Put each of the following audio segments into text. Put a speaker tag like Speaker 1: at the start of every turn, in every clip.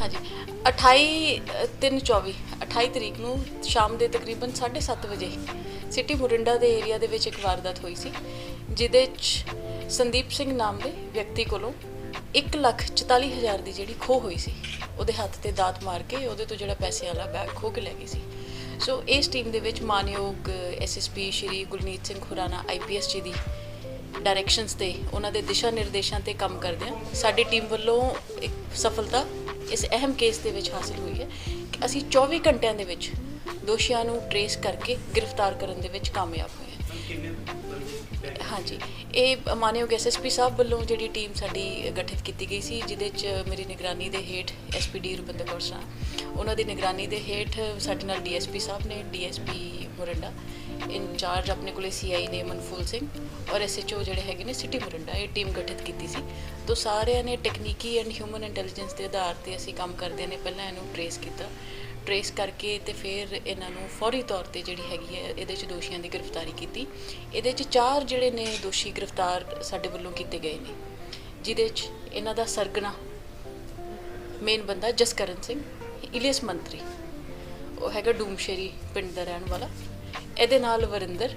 Speaker 1: ਹਾਂਜੀ। 28 3 24 28 ਤਰੀਕ ਨੂੰ ਸ਼ਾਮ ਦੇ ਤਕਰੀਬਨ 7:30 ਵਜੇ ਸਿਟੀ ਮੁਰਿੰਡਾ ਦੇ ਏਰੀਆ ਦੇ ਵਿੱਚ ਇੱਕ ਵਾਰਦਾਤ ਹੋਈ ਸੀ, ਜਿਹਦੇ 'ਚ ਸੰਦੀਪ ਸਿੰਘ ਨਾਮ ਦੇ ਵਿਅਕਤੀ ਕੋਲੋਂ 144000 ਦੀ ਜਿਹੜੀ ਖੋ ਹੋਈ ਸੀ, ਉਹਦੇ ਹੱਥ ਤੇ ਦਾਤ ਮਾਰ ਕੇ ਉਹਦੇ ਤੋਂ ਜਿਹੜਾ ਪੈਸੇ ਵਾਲਾ ਬੈਗ ਖੋ ਕੇ ਲੈ ਗਈ ਸੀ। ਸੋ ਇਸ ਟੀਮ ਦੇ ਵਿੱਚ ਮਾਨਯੋਗ ਐਸਐਸਪੀ ਸ਼੍ਰੀ ਗੁਰਨੀਤ ਸਿੰਘ ਖੁਰਾਨਾ ਆਈਪੀਐਸ ਜੀ ਦੀ ਡਾਇਰੈਕਸ਼ਨਸ ਤੇ ਉਹਨਾਂ ਦੇ ਦਿਸ਼ਾ ਨਿਰਦੇਸ਼ਾਂ ਤੇ ਕੰਮ ਕਰਦੇ ਹਾਂ ਸਾਡੀ ਟੀਮ ਵੱਲੋਂ ਇੱਕ ਸਫਲਤਾ ਇਸ ਅਹਿਮ ਕੇਸ ਦੇ ਵਿੱਚ ਹਾਸਲ ਹੋਈ ਹੈ ਕਿ ਅਸੀਂ 24 ਘੰਟਿਆਂ ਦੇ ਵਿੱਚ ਦੋਸ਼ੀਆਂ ਨੂੰ ਟਰੇਸ ਕਰਕੇ ਗ੍ਰਿਫਤਾਰ ਕਰਨ ਦੇ ਵਿੱਚ ਕਾਮਯਾਬ ਹੋਏ ਹਾਂ। ਹਾਂਜੀ। ਇਹ ਮਾਨਯੋਗ ਐਸਐਸਪੀ ਸਾਹਿਬ ਵੱਲੋਂ ਜਿਹੜੀ ਟੀਮ ਸਾਡੀ ਗਠਿਤ ਕੀਤੀ ਗਈ ਸੀ, ਜਿਹਦੇ 'ਚ ਮੇਰੀ ਨਿਗਰਾਨੀ ਦੇ ਹੇਠ ਐਸਪੀਡੀ ਰੁਪਿੰਦਰ ਕੌਰ ਸਾਹ, ਉਹਨਾਂ ਦੀ ਨਿਗਰਾਨੀ ਦੇ ਹੇਠ ਸਾਡੇ ਨਾਲ ਡੀਐਸਪੀ ਸਾਹਿਬ ਨੇ ਡੀਐਸਪੀ ਮੁਰੰਡਾ, ਇੰਚਾਰਜ ਆਪਣੇ ਕੋਲੇ ਸੀਆਈ ਨੇ ਮਨਫੂਲ ਸਿੰਘ ਔਰ ਐਸਐਚਓ ਜਿਹੜੇ ਹੈਗੇ ਨੇ ਸਿਟੀ ਮੁਰੰਡਾ, ਇਹ ਟੀਮ ਗਠਿਤ ਕੀਤੀ ਸੀ। ਤੋਂ ਸਾਰਿਆਂ ਨੇ ਟੈਕਨੀਕੀ ਐਂਡ ਹਿਊਮਨ ਇੰਟੈਲੀਜੈਂਸ ਦੇ ਆਧਾਰ ਤੇ ਅਸੀਂ ਕੰਮ ਕਰਦੇ ਨੇ, ਪਹਿਲਾਂ ਇਹਨੂੰ ਟਰੇਸ ਕੀਤਾ। ਟਰੇਸ ਕਰਕੇ ਤੇ ਫਿਰ ਇਹਨਾਂ ਨੂੰ ਫੌਰੀ ਤੌਰ ਤੇ ਜਿਹੜੀ ਹੈਗੀ ਹੈ, ਇਹਦੇ ਚ ਦੋਸ਼ੀਆਂ ਦੀ ਗ੍ਰਿਫਤਾਰੀ ਕੀਤੀ। ਇਹਦੇ ਚ ਚਾਰ ਜਿਹੜੇ ਨੇ ਦੋਸ਼ੀ ਗ੍ਰਿਫਤਾਰ ਸਾਡੇ ਵੱਲੋਂ ਕੀਤੇ ਗਏ ਨੇ, ਜਿਹਦੇ ਚ ਇਹਨਾਂ ਦਾ ਸਰਗਣਾ ਮੇਨ ਬੰਦਾ ਜਸਕਰਨ ਸਿੰਘ, ਇਲੀਅਸ ਮੰਤਰੀ, ਉਹ ਹੈਗਾ ਡੂਮਸ਼ੇਰੀ ਪਿੰਡ ਦਾ ਰਹਿਣ ਵਾਲਾ। ਇਹਦੇ ਨਾਲ ਵਰਿੰਦਰ,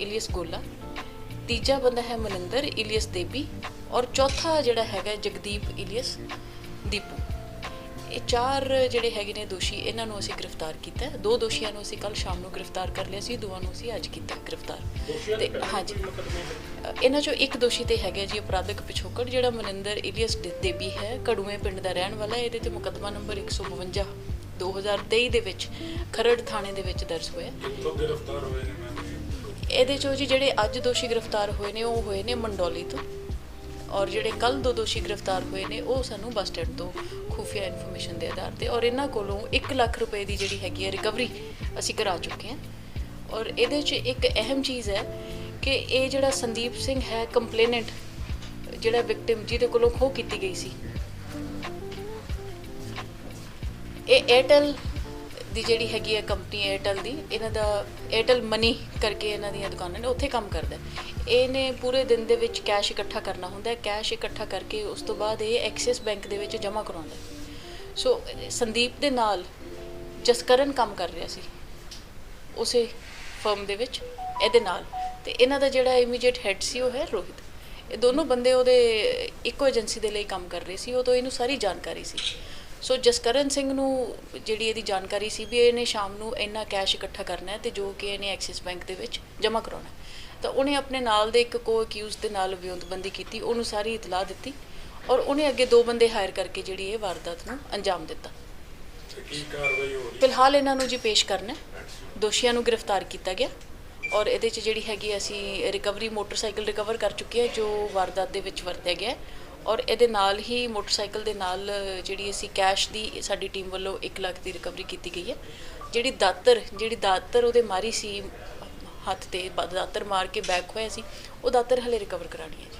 Speaker 1: ਇਲੀਅਸ ਗੋਲਾ, ਤੀਜਾ ਬੰਦਾ ਹੈ ਮਨਿੰਦਰ, ਇਲੀਅਸ ਦੇਬੀ, ਔਰ ਚੌਥਾ ਜਿਹੜਾ ਹੈਗਾ ਜਗਦੀਪ ਇਲੀਅਸ ਦੀਪੂ। ਇਹ ਚਾਰ ਜਿਹੜੇ ਹੈਗੇ ਨੇ ਦੋਸ਼ੀ ਇਹਨਾਂ ਨੂੰ ਅਸੀਂ ਗ੍ਰਿਫਤਾਰ ਕੀਤਾ। ਦੋ ਦੋਸ਼ੀਆਂ ਨੂੰ ਅਸੀਂ ਕੱਲ ਸ਼ਾਮ ਨੂੰ ਗ੍ਰਿਫਤਾਰ ਕਰ ਲਿਆ ਸੀ ਦੋਵਾਂ ਨੂੰ ਅਸੀਂ ਅੱਜ ਕੀਤਾ ਗ੍ਰਿਫਤਾਰ। ਤੇ ਹਾਂਜੀ। ਇਹਨਾਂ ਚੋਂ ਇੱਕ ਦੋਸ਼ੀ ਤੇ ਹੈਗਾ ਜੀ ਅਪਰਾਧਿਕ ਪਿਛੋਕੜ ਜਿਹੜਾ ਮਨਿੰਦਰ ਇਲੀਅਸ ਦੇਬੀ ਹੈ। ਕੜੂਏ ਪਿੰਡ ਦਾ ਰਹਿਣ ਵਾਲਾ ਇਹਦੇ ਤੇ ਮੁਕੱਦਮਾ ਨੰਬਰ 152 2023 ਦੇ ਵਿੱਚ ਖਰੜ ਥਾਣੇ ਦੇ ਵਿੱਚ ਦਰਜ ਹੋਇਆ।
Speaker 2: ਕਿੱਥੋਂ ਗ੍ਰਿਫਤਾਰ ਹੋਏ ਨੇ ਮੈਮ
Speaker 1: ਇਹਦੇ ਚੋਂ ਜੀ ਜਿਹੜੇ ਅੱਜ ਦੋਸ਼ੀ ਗ੍ਰਿਫਤਾਰ ਹੋਏ ਨੇ ਉਹ ਹੋਏ ਨੇ ਮੰਡੋਲੀ ਤੋਂ। ਔਰ ਜਿਹੜੇ ਕੱਲ ਦੋ ਦੋਸ਼ੀ ਗ੍ਰਿਫਤਾਰ ਹੋਏ ਨੇ, ਉਹ ਸਾਨੂੰ ਬੱਸ ਸਟੈਂਡ ਤੋਂ ਖੁਫੀਆ ਇਨਫੋਰਮੇਸ਼ਨ ਦੇ ਆਧਾਰ ਤੇ ਔਰ ਇਹਨਾਂ ਕੋਲੋਂ 1 ਲੱਖ ਰੁਪਏ ਦੀ ਜਿਹੜੀ ਹੈਗੀ ਹੈ ਰਿਕਵਰੀ ਅਸੀਂ ਕਰਾ ਚੁੱਕੇ ਹਾਂ। ਔਰ ਇਹਦੇ 'ਚ ਇੱਕ ਅਹਿਮ ਚੀਜ਼ ਹੈ ਕਿ ਇਹ ਜਿਹੜਾ ਸੰਦੀਪ ਸਿੰਘ ਹੈ ਕੰਪਲੇਨੈਂਟ ਜਿਹੜਾ ਵਿਕਟਿਮ ਜਿਹਦੇ ਕੋਲੋਂ ਖੋਹ ਕੀਤੀ ਗਈ ਸੀ, ਇਹ 에ਅਰਟੈਲ ਦੀ ਜਿਹੜੀ ਹੈਗੀ ਹੈ ਕੰਪਨੀ 에ਅਰਟੈਲ ਦੀ, ਇਹਨਾਂ ਦਾ 에ਅਰਟੈਲ ਮਨੀ ਕਰਕੇ ਇਹਨਾਂ ਦੀਆਂ ਦੁਕਾਨਾਂ ਨੇ, ਉੱਥੇ ਕੰਮ ਕਰਦਾ ਇਹਨੇ ਪੂਰੇ ਦਿਨ ਦੇ ਵਿੱਚ ਕੈਸ਼ ਇਕੱਠਾ ਕਰਨਾ ਹੁੰਦਾ ਹੈ। ਕੈਸ਼ ਇਕੱਠਾ ਕਰਕੇ ਉਸ ਤੋਂ ਬਾਅਦ ਇਹ ਐਕਸਿਸ ਬੈਂਕ ਦੇ ਵਿੱਚ ਜਮ੍ਹਾਂ ਕਰਾਉਂਦਾ ਸੋ ਸੰਦੀਪ ਦੇ ਨਾਲ ਜਸਕਰਨ ਕੰਮ ਕਰ ਰਿਹਾ ਸੀ, ਉਸੇ ਫਰਮ ਦੇ ਵਿੱਚ, ਇਹਦੇ ਨਾਲ। ਤੇ ਇਹਨਾਂ ਦਾ ਜਿਹੜਾ ਇਮੀਡੀਏਟ ਹੈਡ ਸੀ, ਉਹ ਹੈ ਰੋਹਿਤ। ਇਹ ਦੋਨੋਂ ਬੰਦੇ ਉਹਦੇ ਇੱਕੋ ਏਜੰਸੀ ਦੇ ਲਈ ਕੰਮ ਕਰ ਰਹੇ ਸੀ, ਉਹ ਤੋਂ ਇਹਨੂੰ ਸਾਰੀ ਜਾਣਕਾਰੀ ਸੀ। ਸੋ ਜਸਕਰਨ ਸਿੰਘ ਨੂੰ ਜਿਹੜੀ ਇਹਦੀ ਜਾਣਕਾਰੀ ਸੀ ਵੀ ਇਹਨੇ ਸ਼ਾਮ ਨੂੰ ਇੰਨਾ ਕੈਸ਼ ਇਕੱਠਾ ਕਰਨਾ ਹੈ ਤੇ ਜੋ ਕਿ ਇਹਨੇ ਐਕਸਿਸ ਬੈਂਕ ਦੇ ਵਿੱਚ ਜਮ੍ਹਾਂ ਕਰਾਉਣਾ। ਤਾਂ ਉਹਨੇ ਆਪਣੇ ਨਾਲ ਦੇ ਇੱਕ ਕੋ ਅਕਿਊਜ਼ ਦੇ ਨਾਲ ਵਿਉਂਤਬੰਦੀ ਕੀਤੀ ਉਹਨੂੰ ਸਾਰੀ ਇਤਲਾਹ ਦਿੱਤੀ ਔਰ ਉਹਨੇ ਅੱਗੇ ਦੋ ਬੰਦੇ ਹਾਇਰ ਕਰਕੇ ਜਿਹੜੀ ਇਹ ਵਾਰਦਾਤ ਨੂੰ ਅੰਜਾਮ ਦਿੱਤਾ
Speaker 2: ਤੇ ਕੀ ਕਾਰਵਾਈ ਹੋ ਰਹੀ
Speaker 1: ਫਿਲਹਾਲ ਇਹਨਾਂ ਨੂੰ ਜੀ ਪੇਸ਼ ਕਰਨਾ। ਦੋਸ਼ੀਆਂ ਨੂੰ ਗ੍ਰਿਫਤਾਰ ਕੀਤਾ ਗਿਆ ਔਰ ਇਹਦੇ 'ਚ ਜਿਹੜੀ ਹੈਗੀ ਅਸੀਂ ਰਿਕਵਰੀ ਮੋਟਰਸਾਈਕਲ ਰਿਕਵਰ ਕਰ ਚੁੱਕੇ ਹਾਂ ਜੋ ਵਾਰਦਾਤ ਦੇ ਵਿੱਚ ਵਰਤਿਆ ਗਿਆ ਹੈ। ਔਰ ਇਹਦੇ ਨਾਲ ਹੀ ਮੋਟਰਸਾਈਕਲ ਦੇ ਨਾਲ ਜਿਹੜੀ ਅਸੀਂ ਕੈਸ਼ ਦੀ ਸਾਡੀ ਟੀਮ ਵੱਲੋਂ 1 ਲੱਖ ਦੀ ਰਿਕਵਰੀ ਕੀਤੀ ਗਈ ਹੈ। ਜਿਹੜੀ ਦਾਤਰ ਜਿਹੜੀ ਦਾਤਰ ਉਹਦੇ ਮਾਰੀ ਸੀ ਹੱਥ ਤੇ, ਦਾਤਰ ਮਾਰ ਕੇ ਬੈਕ ਹੋਇਆ ਸੀ, ਉਹ ਦਾਤਰ ਹਲੇ ਰਿਕਵਰ ਕਰਾਣੀ ਹੈ ਜੀ।